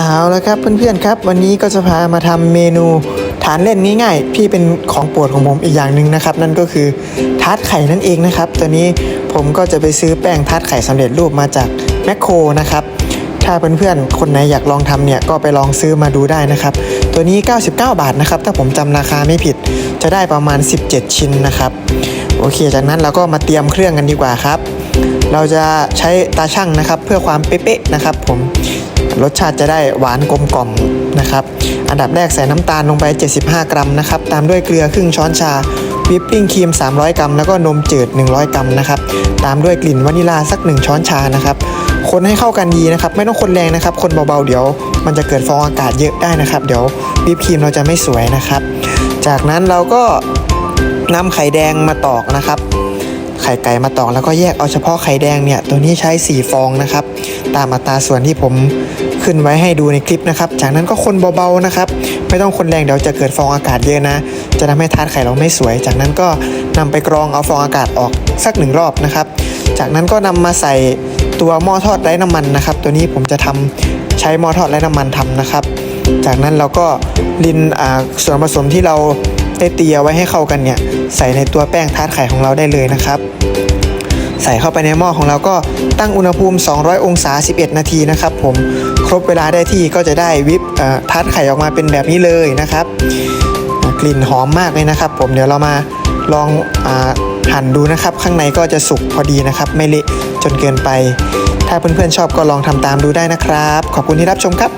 เอาละครับเพื่อนๆครับ วันนี้ก็จะพามาทำเมนูทานเล่นง่ายๆพี่เป็นของโปรดของผมอีกอย่างหนึ่งนะครับ นั่นก็คือทาร์ตไข่นั่นเองนะครับตัวนี้ผมก็จะไปซื้อแป้งทาร์ตไข่สำเร็จรูปมาจากแมคโครนะครับถ้าเพื่อนๆคนไหนอยากลองทำเนี่ยก็ไปลองซื้อมาดูได้นะครับ ตัวนี้ 99 บาทนะครับถ้าผมจำราคาไม่ผิดจะได้ประมาณ 17 ชิ้นนะครับ โอเค จากนั้นเราก็มาเตรียมเครื่องกันดีกว่าครับ เราจะใช้ตาช่างนะครับเพื่อความเป๊ะๆนะครับผม รสชาติจะได้หวานกลมกล่อมนะครับ อันดับแรกใส่น้ำตาลลงไป 75 กรัมนะครับ ตามด้วยเกลือครึ่งช้อนชา วิปปิ้งครีม 300 กรัม แล้วก็นมจืด 100 กรัมนะครับ ตามด้วยกลิ่นวานิลาสัก 1 ช้อนชานะครับ คนให้เข้ากันดีนะครับ ไม่ต้องคนแรงนะครับ คนเบาๆ เดี๋ยว มันจะเกิดฟองอากาศเยอะได้นะครับ เดี๋ยววิปครีมเราจะไม่สวยนะครับ จากนั้นเราก็นำไข่แดงมาตอกนะครับ ไข่ไก่มาตอกแล้วก็แยกเอาเฉพาะไข่แดงเนี่ยตัวนี้ใช้ 4 ฟองนะครับ ตามอัตราส่วนที่ผมขึ้นไว้ให้ดูในคลิปนะครับ จากนั้นก็คนเบาๆนะครับ ไม่ต้องคนแรงเดี๋ยวจะเกิดฟองอากาศเยอะนะ จะทำให้ทาร์ตไข่เราไม่สวย จากนั้นก็นำไปกรองเอาฟองอากาศออกสักหนึ่งรอบนะครับ จากนั้นก็นำมาใส่ตัวหม้อทอดไร้น้ำมันนะครับ ตัวนี้ผมจะทำใช้หม้อทอดไร้น้ำมันทำนะครับ จากนั้นเราก็ลินอ่าส่วนผสมที่เราได้เตรียไว้ให้เข้ากันเนี่ย ใส่ในตัวแป้งทาร์ตไข่ของเราได้เลยนะครับ ใส่เข้าไปในหม้อของเราก็ตั้งอุณหภูมิ 200 องศา 11 นาทีนะครับ ผมครบเวลาได้ที่ก็จะได้วิปทาร์ตไข่ออกมาเป็นแบบนี้เลยนะครับ กลิ่นหอมมากเลยนะครับ ผมเดี๋ยวเรามาลองอหั่นดูนะครับ ข้างในก็จะสุกพอดีนะครับ ไม่เละจนเกินไป ถ้าเพื่อนๆชอบก็ลองทำตามดูได้นะครับ ขอบคุณที่รับชมครับ